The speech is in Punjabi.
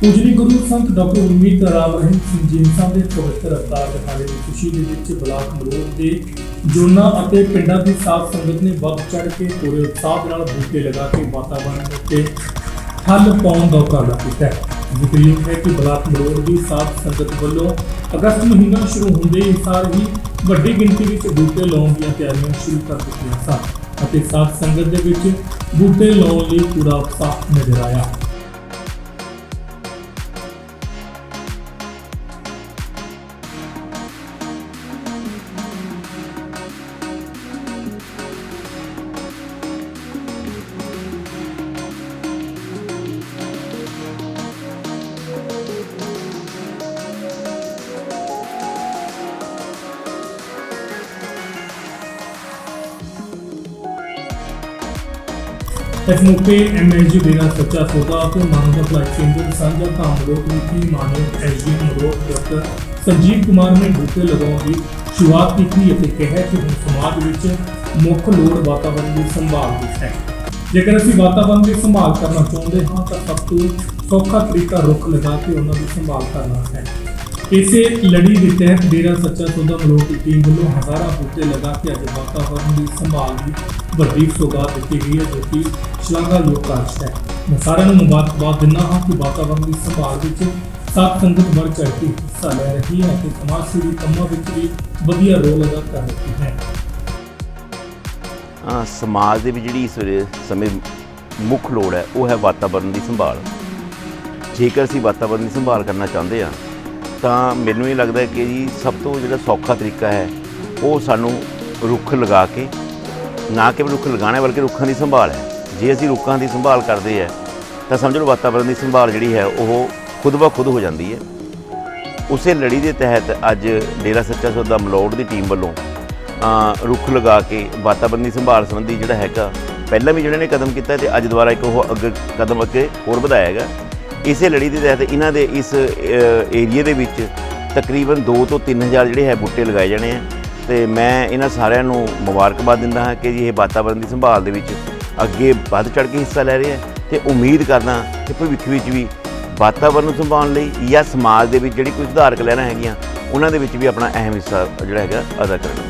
ਪੂਜਨੀ ਗੁਰੂ ਸੰਤ ਡਾਕਟਰ ਉਰਮੀਤ ਰਾਮ ਰਹਿਮ ਸਿੰਘ ਜਿੰਸਾਂ ਦੇ ਪਵਿੱਤਰ ਅਵਤਾਰ ਦਿਹਾੜੇ ਦੀ ਖੁਸ਼ੀ ਦੇ ਵਿੱਚ ਬਲਾਕ ਮਰੋੜ ਦੇ ਜੋਨਾਂ ਅਤੇ ਪਿੰਡਾਂ ਦੀ ਸਾਧ ਸੰਗਤ ਨੇ ਵੱਧ ਚੜ ਕੇ ਪੂਰੇ ਉਤਸ਼ਾਹ ਨਾਲ ਬੂਟੇ ਲਗਾ ਕੇ ਵਾਤਾਵਰਣ ਉੱਤੇ ਠੱਲ ਪਾਉਣ ਦਾ ਉਪਰਾਲਾ ਕੀਤਾ ਹੈ। ਜ਼ਿਕਰਯੋਗ ਹੈ ਕਿ ਬਲਾਕ ਮਰੋੜ ਦੀ ਸਾਧ ਸੰਗਤ ਵੱਲੋਂ ਅਗਸਤ ਮਹੀਨਾ ਸ਼ੁਰੂ ਹੁੰਦੇ ਹੀ ਸਾਰ ਹੀ ਵੱਡੀ ਗਿਣਤੀ ਵਿੱਚ ਬੂਟੇ ਲਾਉਣ ਦੀਆਂ ਤਿਆਰੀਆਂ ਸ਼ੁਰੂ ਕਰ ਦਿੱਤੀਆਂ ਸਨ ਅਤੇ ਸਾਧ ਸੰਗਤ ਦੇ ਵਿੱਚ ਬੂਟੇ ਲਾਉਣ ਲਈ ਪੂਰਾ ਉਤਸ਼ਾਹ ਨਜ਼ਰ ਆਇਆ। ਇਸ ਮੌਕੇ ਐਮਐਲਜੀ ਦੇਣਾ ਸੱਚਾ ਸੌਦਾ ਅਤੇ ਮਾਨਵ ਭਲਾਈ ਕੇਂਦਰ ਸਾਂਝਾ ਕੰਮ ਰੋਕ ਨੀਤੀ ਮਾਨਵ ਐਸਡੀਐਮ ਰੋਕ ਡਾਕਟਰ ਸੰਜੀਵ ਕੁਮਾਰ ਨੇ ਬੂਟੇ ਲਗਾਉਣ ਦੀ ਸ਼ੁਰੂਆਤ ਕੀਤੀ ਅਤੇ ਕਿਹਾ ਕਿ ਹੁਣ ਸਮਾਜ ਵਿੱਚ ਮੁੱਖ ਲੋੜ ਵਾਤਾਵਰਣ ਦੀ ਸੰਭਾਲ ਦੀ ਹੈ। ਜੇਕਰ ਅਸੀਂ ਵਾਤਾਵਰਣ ਦੀ ਸੰਭਾਲ ਕਰਨਾ ਚਾਹੁੰਦੇ ਹਾਂ ਤਾਂ ਸਭ ਤੋਂ ਸੌਖਾ ਤਰੀਕਾ ਰੁੱਖ ਲਗਾ ਕੇ ਉਹਨਾਂ ਦੀ ਸੰਭਾਲ ਕਰਨਾ ਹੈ। ਇਸੇ ਲੜੀ ਦੇ ਤਹਿਤ ਡੇਰਾ ਸੱਚਾ ਸੌਦਾ ਮਲੋਕ ਦੀ ਟੀਮ ਵੱਲੋਂ ਹਜ਼ਾਰਾਂ ਬੂਟੇ ਲਗਾ ਕੇ ਅੱਜ ਵਾਤਾਵਰਣ ਦੀ ਸੰਭਾਲ ਦੀ ਵੱਡੀ ਸੌਗਾਤ ਦਿੱਤੀ ਗਈ ਹੈ, ਜੋ ਕਿ ਸ਼ਲਾਘਾਯੋਗ ਕਾਰਜ ਹੈ। ਮੈਂ ਸਾਰਿਆਂ ਨੂੰ ਮੁਬਾਰਕਬਾਦ ਦਿੰਦਾ ਹਾਂ ਕਿ ਵਾਤਾਵਰਣ ਦੀ ਸੰਭਾਲ ਵਿੱਚ ਸਾਧ ਸੰਗਤ ਵੱਧ ਚੜ੍ਹ ਕੇ ਹਿੱਸਾ ਲੈ ਰਹੀ ਹੈ ਅਤੇ ਸਮਾਜ ਸੇਵੀ ਕੰਮਾਂ ਵਿੱਚ ਵੀ ਵਧੀਆ ਰੋਲ ਅਦਾ ਕਰ ਰਹੀ ਹੈ। ਸਮਾਜ ਦੇ ਵਿੱਚ ਜਿਹੜੀ ਇਸ ਸਮੇਂ ਮੁੱਖ ਲੋੜ ਹੈ, ਉਹ ਹੈ ਵਾਤਾਵਰਣ ਦੀ ਸੰਭਾਲ। ਜੇਕਰ ਅਸੀਂ ਵਾਤਾਵਰਣ ਦੀ ਸੰਭਾਲ ਕਰਨਾ ਚਾਹੁੰਦੇ ਹਾਂ ਤਾਂ ਮੈਨੂੰ ਇਹ ਲੱਗਦਾ ਕਿ ਜੀ ਸਭ ਤੋਂ ਜਿਹੜਾ ਸੌਖਾ ਤਰੀਕਾ ਹੈ, ਉਹ ਸਾਨੂੰ ਰੁੱਖ ਲਗਾ ਕੇ, ਨਾ ਕੇਵਲ ਰੁੱਖ ਲਗਾਉਣੇ ਬਲਕਿ ਰੁੱਖਾਂ ਦੀ ਸੰਭਾਲ ਹੈ। ਜੇ ਅਸੀਂ ਰੁੱਖਾਂ ਦੀ ਸੰਭਾਲ ਕਰਦੇ ਹਾਂ, ਤਾਂ ਸਮਝ ਲਓ ਵਾਤਾਵਰਣ ਦੀ ਸੰਭਾਲ ਜਿਹੜੀ ਹੈ, ਉਹ ਖੁਦ ਬ ਖੁਦ ਹੋ ਜਾਂਦੀ ਹੈ। ਉਸੇ ਲੜੀ ਦੇ ਤਹਿਤ ਅੱਜ ਡੇਰਾ ਸੱਚਾ ਸੌਦਾ ਮਲੌੜ ਦੀ ਟੀਮ ਵੱਲੋਂ ਰੁੱਖ ਲਗਾ ਕੇ ਵਾਤਾਵਰਣ ਦੀ ਸੰਭਾਲ ਸੰਬੰਧੀ ਜਿਹੜਾ ਹੈਗਾ, ਪਹਿਲਾਂ ਵੀ ਜਿਹੜੇ ਨੇ ਕਦਮ ਕੀਤਾ ਤੇ ਅੱਜ ਦੁਬਾਰਾ ਇੱਕ ਉਹ ਅੱਗੇ ਕਦਮ ਅੱਗੇ ਹੋਰ ਵਧਾਇਆ ਹੈਗਾ। ਇਸੇ ਲੜੀ ਦੇ ਤਹਿਤ ਇਹਨਾਂ ਦੇ ਇਸ ਏਰੀਏ ਦੇ ਵਿੱਚ ਤਕਰੀਬਨ 2 ਤੋਂ 3000 ਜਿਹੜੇ ਹੈ ਬੂਟੇ ਲਗਾਏ ਜਾਣੇ ਆ। ਤੇ ਮੈਂ ਇਹਨਾਂ ਸਾਰਿਆਂ ਨੂੰ ਮੁਬਾਰਕਬਾਦ ਦਿੰਦਾ ਹਾਂ ਕਿ ਜੀ ਇਹ ਵਾਤਾਵਰਣ ਦੀ ਸੰਭਾਲ ਦੇ ਵਿੱਚ ਅੱਗੇ ਵੱਧ ਚੜ ਕੇ ਹਿੱਸਾ ਲੈ ਰਹੇ ਆ ਤੇ ਉਮੀਦ ਕਰਦਾ ਕਿ ਭਵਿੱਖ ਵਿੱਚ ਵੀ ਵਾਤਾਵਰਣ ਨੂੰ ਸੰਭਾਲਣ ਲਈ ਜਾਂ ਸਮਾਜ ਦੇ ਵਿੱਚ ਜਿਹੜੀ ਕੋਈ ਸੁਧਾਰਕ ਲੈਣਾ ਹੈਗੀਆਂ, ਉਹਨਾਂ ਦੇ ਵਿੱਚ ਵੀ ਆਪਣਾ ਅਹਿਮ ਹਿੱਸਾ ਜਿਹੜਾ ਹੈਗਾ ਅਦਾ ਕਰਨਗੇ।